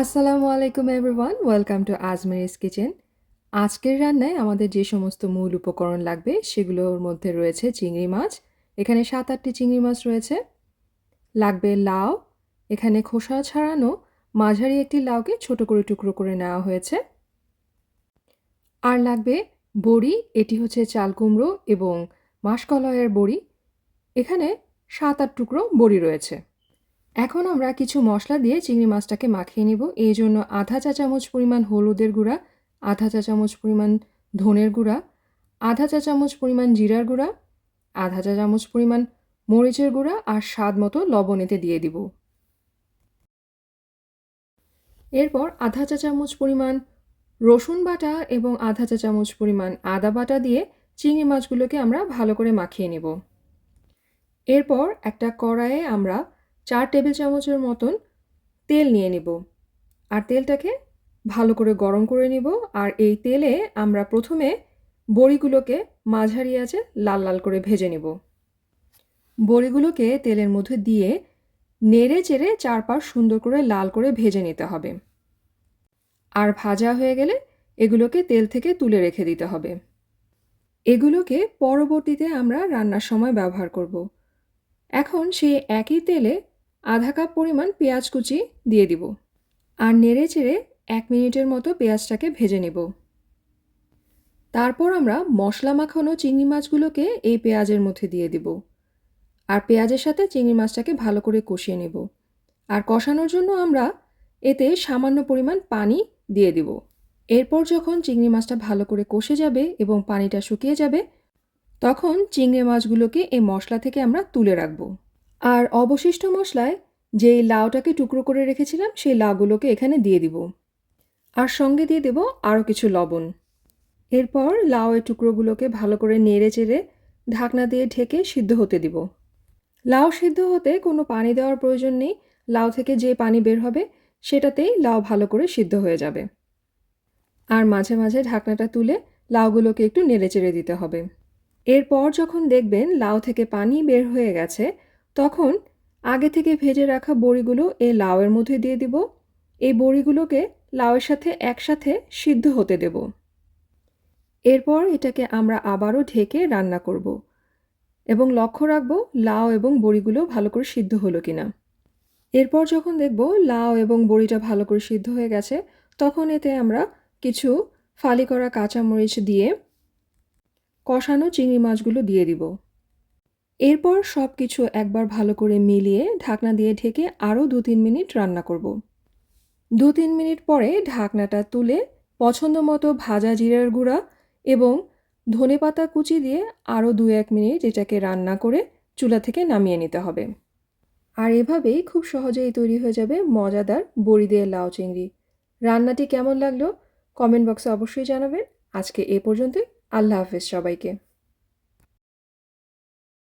আসসালামু আলাইকুম everyone welcome to Ajmeri's kitchen আজকের রান্নায় আমাদের যে সমস্ত মূল উপকরণ লাগবে, সেগুলোর মধ্যে রয়েছে চিংড়ি মাছ। এখানে সাত আটটি চিংড়ি মাছ রয়েছে। লাগবে লাউ। এখানে খোসা ছাড়ানো মাঝারি একটি লাউকে ছোট করে টুকরো করে নেওয়া হয়েছে। আর লাগবে বড়ি, এটি হচ্ছে চাল কুমড়ো এবং মাসকলয়ের বড়ি। এখানে সাত আট টুকরো বড়ি রয়েছে। এখন আমরা কিছু মশলা দিয়ে চিংড়ি মাছটাকে মাখিয়ে নিব। এই জন্য আধা চা চামচ পরিমাণ হলুদের গুঁড়া, আধা চা চামচ পরিমাণ ধনের গুঁড়া, আধা চা চামচ পরিমাণ জিরার গুঁড়া, আধা চা চামচ পরিমাণ মরিচের গুঁড়া আর স্বাদ মতো লবণ এতে দিয়ে দিব। এরপর আধা চা চামচ পরিমাণ রসুন বাটা এবং আধা চা চামচ পরিমাণ আদা বাটা দিয়ে চিংড়ি মাছগুলোকে আমরা ভালো করে মাখিয়ে নেব। এরপর একটা কড়াইয়ে আমরা চার টেবিল চামচের মতন তেল নিয়ে নিব। আর তেলটাকে ভালো করে গরম করে নিব। আর এই তেলে আমরা প্রথমে বড়িগুলোকে মাঝারি আছে লাল লাল করে ভেজে নিব। বড়িগুলোকে তেলের মধ্যে দিয়ে নেড়ে চেড়ে চারপাশ সুন্দর করে লাল করে ভেজে নিতে হবে। আর ভাজা হয়ে গেলে এগুলোকে তেল থেকে তুলে রেখে দিতে হবে। এগুলোকে পরবর্তীতে আমরা রান্নার সময় ব্যবহার করব। এখন সেই একই তেলে আধা কাপ পরিমাণ পেঁয়াজ কুচি দিয়ে দিব আর নেড়ে চেড়ে এক মিনিটের মতো পেঁয়াজটাকে ভেজে নেব। তারপর আমরা মশলা মাখানো চিংড়ি মাছগুলোকে এই পেঁয়াজের মধ্যে দিয়ে দিব আর পেঁয়াজের সাথে চিংড়ি মাছটাকে ভালো করে কষিয়ে নেব। আর কষানোর জন্য আমরা এতে সামান্য পরিমাণ পানি দিয়ে দিব। এরপর যখন চিংড়ি মাছটা ভালো করে কষে যাবে এবং পানিটা শুকিয়ে যাবে, তখন চিংড়ি মাছগুলোকে এই মশলা থেকে আমরা তুলে রাখব। আর অবশিষ্ট মশলায় যেই লাউটাকে টুকরো করে রেখেছিলাম, সেই লাউগুলোকে এখানে দিয়ে দিব। আর সঙ্গে দিয়ে দেব আরও কিছু লবণ। এরপর লাউয়ের টুকরোগুলোকে ভালো করে নেড়ে চেড়ে ঢাকনা দিয়ে ঢেকে সিদ্ধ হতে দিব। লাউ সিদ্ধ হতে কোনো পানি দেওয়ার প্রয়োজন নেই। লাউ থেকে যে পানি বের হবে, সেটাতেই লাউ ভালো করে সিদ্ধ হয়ে যাবে। আর মাঝে মাঝে ঢাকনাটা তুলে লাউগুলোকে একটু নেড়ে চেড়ে দিতে হবে। এরপর যখন দেখবেন লাউ থেকে পানি বের হয়ে গেছে তখন আগে থেকে ভেজে রাখা বড়িগুলো এই লাউয়ের মধ্যে দিয়ে দিব। এই বড়িগুলোকে লাউয়ের সাথে একসাথে সিদ্ধ হতে দেব। এরপর এটাকে আমরা আবারও ঢেকে রান্না করব এবং লক্ষ্য রাখব লাউ এবং বড়িগুলো ভালো করে সিদ্ধ হলো কিনা। এরপর যখন দেখব লাউ এবং বড়িটা ভালো করে সিদ্ধ হয়ে গেছে, তখন এতে আমরা কিছু ফালি করা কাঁচামরিচ দিয়ে কষানো চিংড়ি মাছগুলো দিয়ে দিব। এরপর সব কিছু একবার ভালো করে মিলিয়ে ঢাকনা দিয়ে ঢেকে আরও দু তিন মিনিট রান্না করব। দু তিন মিনিট পরে ঢাকনাটা তুলে পছন্দ মতো ভাজা জিরার গুঁড়া এবং ধনে পাতা কুচি দিয়ে আরও দু এক মিনিট এটাকে রান্না করে চুলা থেকে নামিয়ে নিতে হবে। আর এভাবেই খুব সহজেই তৈরি হয়ে যাবে মজাদার বড়ি দিয়ে লাউ চিংড়ি। রান্নাটি কেমন লাগল? কমেন্ট বক্সে অবশ্যই জানাবেন। আজকে এ পর্যন্তই। আল্লাহ হাফেজ সবাইকে।